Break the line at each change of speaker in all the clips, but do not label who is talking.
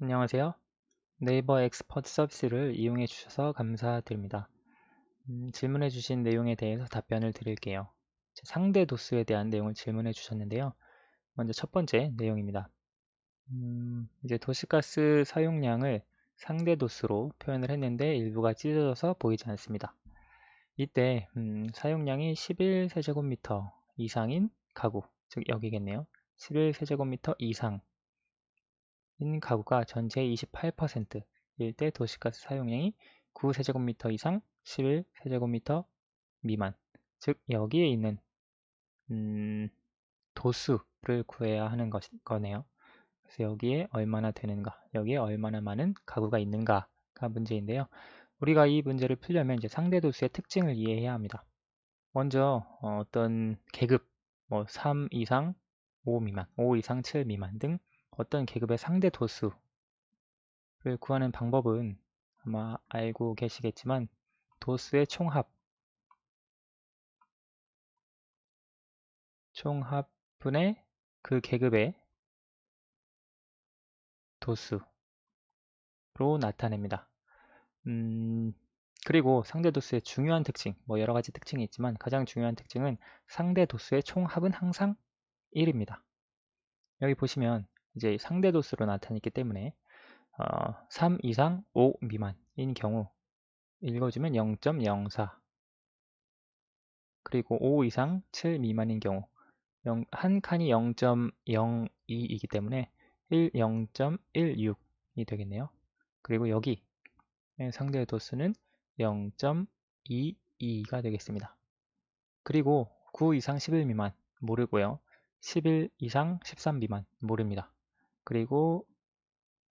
안녕하세요. 네이버 엑스퍼트 서비스를 이용해 주셔서 감사드립니다. 음, 질문해 주신 내용에 대해서 답변을 드릴게요. 상대 도수에 대한 내용을 질문해 주셨는데요. 먼저 첫 번째 내용입니다. 음, 이제 도시가스 사용량을 상대 도수로 표현을 했는데 일부가 찢어져서 보이지 않습니다. 이때 음, 사용량이 11세제곱미터 이상인 가구, 즉 여기겠네요. 11세제곱미터 이상 인 가구가 전체의 28% 일대 도시가스 사용량이 9세제곱미터 이상 11세제곱미터 미만 즉 여기에 있는 음, 도수를 구해야 하는 것, 거네요 그래서 여기에 얼마나 되는가 여기에 얼마나 많은 가구가 있는가가 문제인데요 우리가 이 문제를 풀려면 이제 상대 도수의 특징을 이해해야 합니다 먼저 어, 어떤 계급 뭐 3 이상 5 미만 5 이상 7 미만 등 어떤 계급의 상대 도수를 구하는 방법은 아마 알고 계시겠지만 도수의 총합 총합분의 그 계급의 도수로 나타냅니다. 음, 그리고 상대 도수의 중요한 특징, 뭐 여러 가지 특징이 있지만 가장 중요한 특징은 상대 도수의 총합은 항상 1입니다. 여기 보시면 이제 상대 도수로 나타냈기 때문에 어, 3 이상 5 미만인 경우 읽어주면 0.04 그리고 5 이상 7 미만인 경우 0, 한 칸이 0.02이기 때문에 1, 0.16이 되겠네요. 그리고 여기 상대 도수는 0.22가 되겠습니다. 그리고 9 이상 11 미만 모르고요. 11 이상 13 미만 모릅니다. 그리고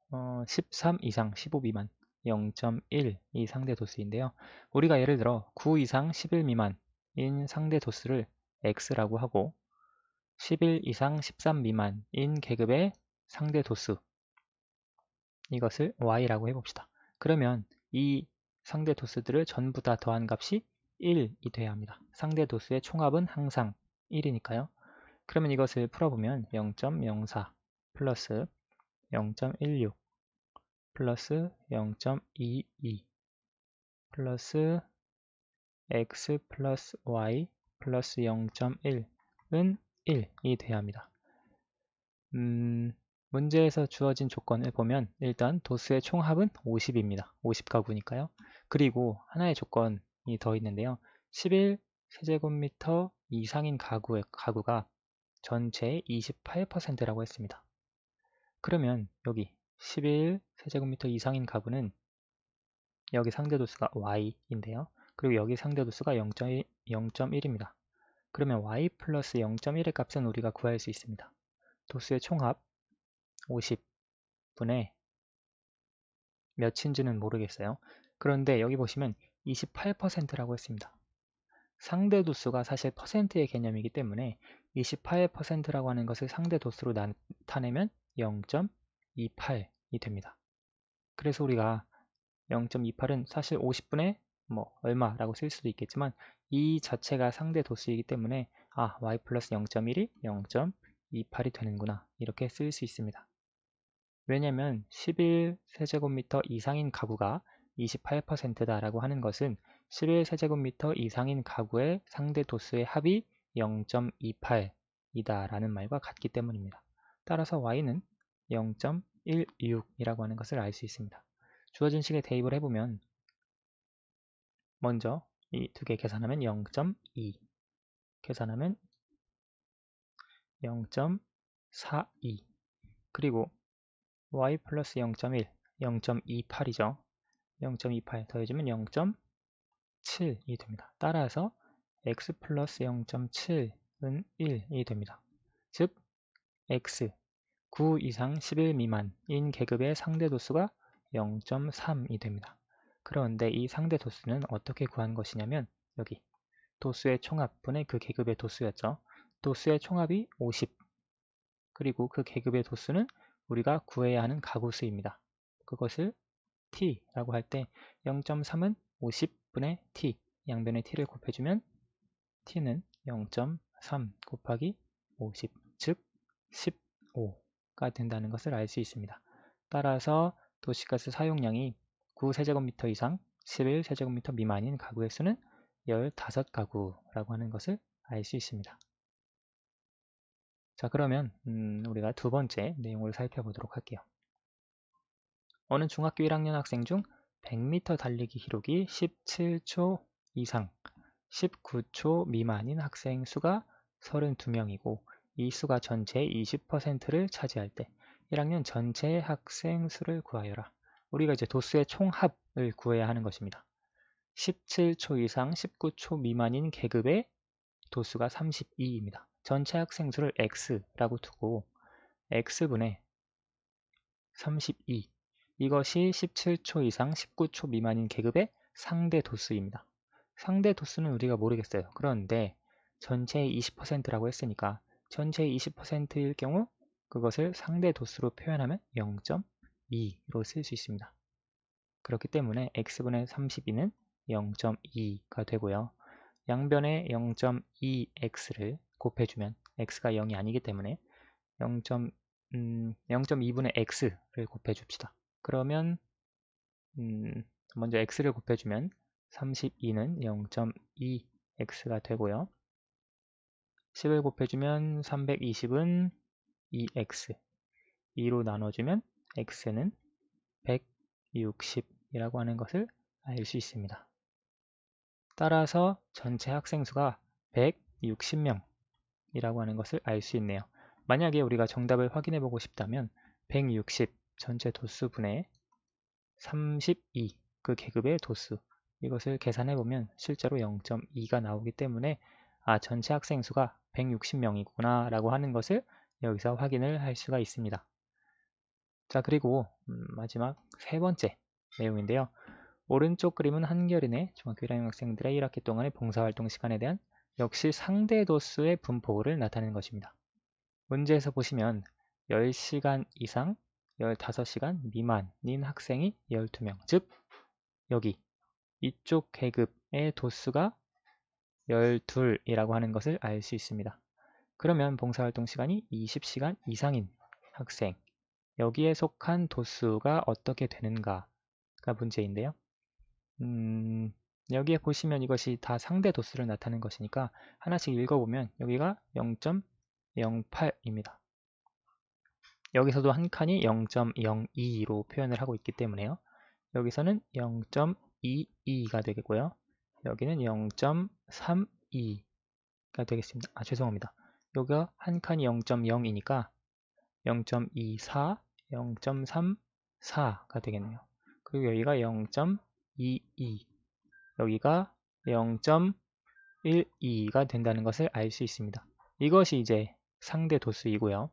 어, 13 이상 15 미만 0.1 이 상대 도수인데요. 우리가 예를 들어 9 이상 11 미만인 상대 도수를 x라고 하고 11 이상 13 미만인 계급의 상대 도수 이것을 y라고 해봅시다. 그러면 이 상대 도수들을 전부 다 더한 값이 1이 돼야 합니다. 상대 도수의 총합은 항상 1이니까요. 그러면 이것을 풀어보면 0.04 플러스 0.16 플러스 0.22 플러스 x 플러스 y 플러스 0.1은 1이 돼야 합니다. 음, 문제에서 주어진 조건을 보면 일단 도수의 총합은 50입니다. 50가구니까요. 그리고 하나의 조건이 더 있는데요. 11 세제곱미터 이상인 가구의 가구가 전체의 28%라고 했습니다. 그러면 여기 11 세제곱미터 이상인 가구는 여기 상대도수가 y인데요. 그리고 여기 상대도수가 0.1입니다. 그러면 y 플러스 0.1의 값은 우리가 구할 수 있습니다. 도수의 총합 50분의 몇인지는 모르겠어요. 그런데 여기 보시면 28%라고 했습니다. 상대 도수가 사실 퍼센트의 개념이기 때문에 28%라고 하는 것을 상대 도수로 나타내면 0.28이 됩니다. 그래서 우리가 0.28은 사실 50분의 뭐 얼마라고 쓸 수도 있겠지만 이 자체가 상대 도수이기 때문에 아 y 플러스 0.1이 0.28이 되는구나 이렇게 쓸 수 있습니다. 왜냐면 하 11세제곱미터 이상인 가구가 28%다 라고 하는 것은 11세제곱미터 이상인 가구의 상대 도수의 합이 0.28이다 라는 말과 같기 때문입니다. 따라서 y는 0.126이라고 하는 것을 알 수 있습니다. 주어진 식에 대입을 해보면 먼저 이 두 개 계산하면 0.2 계산하면 0.42 그리고 y 플러스 0.1 0.28이죠. 0.28 더해주면 0.7이 됩니다. 따라서 x 플러스 0.7은 1이 됩니다. 즉 x 9 이상 11 미만인 계급의 상대 도수가 0.3이 됩니다. 그런데 이 상대 도수는 어떻게 구한 것이냐면 여기 도수의 총합분의 그 계급의 도수였죠. 도수의 총합이 50 그리고 그 계급의 도수는 우리가 구해야 하는 가구수입니다. 그것을 t라고 할 때 0.3은 50분의 t 양변의 t를 곱해주면 t는 0.3 곱하기 50즉 15가 된다는 것을 알 수 있습니다. 따라서 도시가스 사용량이 9세제곱미터 이상 11세제곱미터 미만인 가구의 수는 15가구라고 하는 것을 알 수 있습니다. 자 그러면 음, 우리가 두 번째 내용을 살펴보도록 할게요. 어느 중학교 1학년 학생 중 100m 달리기 기록이 17초 이상 19초 미만인 학생 수가 32명이고 이 수가 전체의 20%를 차지할 때 1학년 전체의 학생 수를 구하여라. 우리가 이제 도수의 총합을 구해야 하는 것입니다. 17초 이상 19초 미만인 계급의 도수가 32입니다. 전체 학생 수를 x라고 두고 x분의 32 이것이 17초 이상 19초 미만인 계급의 상대 도수입니다. 상대 도수는 우리가 모르겠어요. 그런데 전체의 20%라고 했으니까 전체의 20%일 경우 그것을 상대 도수로 표현하면 0.2로 쓸 수 있습니다. 그렇기 때문에 x분의 32는 0.2가 되고요. 양변에 0.2x를 곱해주면 x가 0이 아니기 때문에 0. 음, 0.2분의 x를 곱해줍시다. 그러면 음, 먼저 x를 곱해주면 32는 0.2x가 되고요. 10을 곱해주면 320은 2x 2로 나눠주면 x는 160이라고 하는 것을 알 수 있습니다. 따라서 전체 학생 수가 160명이라고 하는 것을 알 수 있네요. 만약에 우리가 정답을 확인해 보고 싶다면 160 전체 도수 분의 32 그 계급의 도수 이것을 계산해 보면 실제로 0.2가 나오기 때문에 아 전체 학생 수가 160명이구나 라고 하는 것을 여기서 확인을 할 수가 있습니다. 자 그리고 음, 마지막 세 번째 내용인데요. 오른쪽 그림은 한겨레의 중학교 1학년 학생들의 1학기 동안의 봉사활동 시간에 대한 역시 상대 도수의 분포를 나타내는 것입니다. 문제에서 보시면 10시간 이상 15시간 미만인 학생이 12명 즉 여기 이쪽 계급의 도수가 12이라고 하는 것을 알 수 있습니다. 그러면 봉사활동 시간이 20시간 이상인 학생 여기에 속한 도수가 어떻게 되는가가 문제인데요. 음, 여기에 보시면 이것이 다 상대 도수를 나타낸 것이니까 하나씩 읽어보면 여기가 0.08입니다. 여기서도 한 칸이 0.02로 표현을 하고 있기 때문에요. 여기서는 0.22가 되겠고요. 여기는 0.32가 되겠습니다. 아 죄송합니다. 여기가 한 칸이 0.0이니까 0.24, 0.34가 되겠네요. 그리고 여기가 0.22, 여기가 0.12가 된다는 것을 알 수 있습니다. 이것이 이제 상대 도수이고요.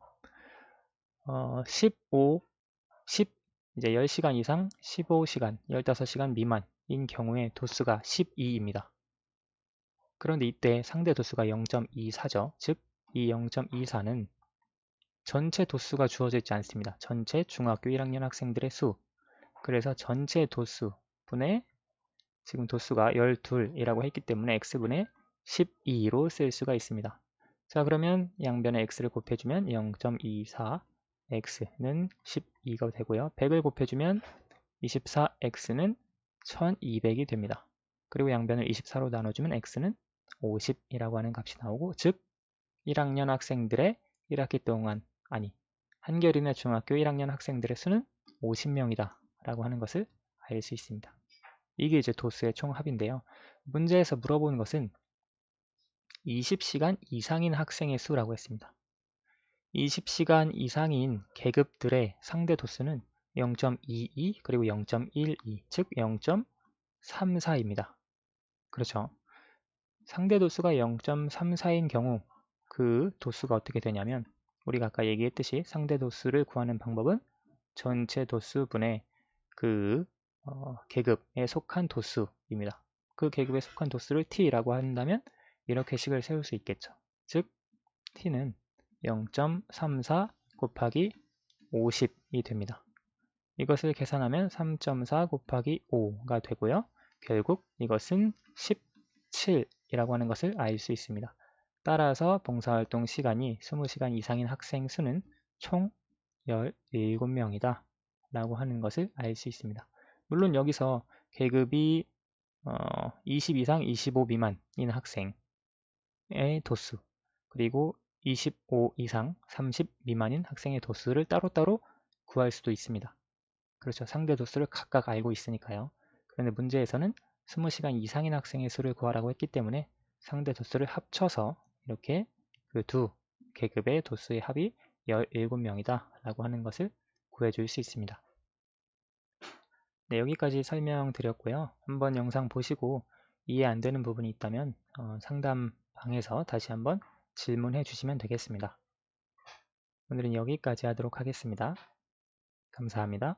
어, 15, 10, 이제 10시간 이상, 15시간, 15시간 미만 인 경우에 도수가 12입니다. 그런데 이때 상대 도수가 0.24죠. 즉, 이 0.24는 전체 도수가 주어져 있지 않습니다. 전체 중학교 1학년 학생들의 수. 그래서 전체 도수 분의 지금 도수가 12이라고 했기 때문에 x분의 12로 쓸 수가 있습니다. 자 그러면 양변에 x를 곱해주면 0.24 x는 12가 되고요. 100을 곱해주면 24x는 1200이 됩니다. 그리고 양변을 24로 나눠주면 x는 50이라고 하는 값이 나오고 즉 1학년 학생들의 1학기 동안 아니 한겨울의 중학교 1학년 학생들의 수는 50명이다 라고 하는 것을 알 수 있습니다. 이게 이제 도스의 총합인데요. 문제에서 물어보는 것은 20시간 이상인 학생의 수라고 했습니다. 20시간 이상인 계급들의 상대 도수는 0.22 그리고 0.12 즉 0.34입니다. 그렇죠. 상대 도수가 0.34인 경우 그 도수가 어떻게 되냐면 우리가 아까 얘기했듯이 상대 도수를 구하는 방법은 전체 도수분의 그 어, 계급에 속한 도수입니다. 그 계급에 속한 도수를 t라고 한다면 이렇게 식을 세울 수 있겠죠. 즉 t는 0.34 곱하기 50이 됩니다. 이것을 계산하면 3.4 곱하기 5가 되고요. 결국 이것은 17이라고 하는 것을 알 수 있습니다. 따라서 봉사활동 시간이 20시간 이상인 학생 수는 총 17명이다 라고 하는 것을 알 수 있습니다. 물론 여기서 계급이 어, 20 이상 25 미만인 학생의 도수 그리고 25 이상 30 미만인 학생의 도수를 따로따로 구할 수도 있습니다. 그렇죠. 상대 도수를 각각 알고 있으니까요. 그런데 문제에서는 20시간 이상인 학생의 수를 구하라고 했기 때문에 상대 도수를 합쳐서 이렇게 그 두 계급의 도수의 합이 17명이다 라고 하는 것을 구해줄 수 있습니다. 네, 여기까지 설명드렸고요. 한번 영상 보시고 이해 안 되는 부분이 있다면 어, 상담방에서 다시 한번 질문해 주시면 되겠습니다. 오늘은 여기까지 하도록 하겠습니다. 감사합니다.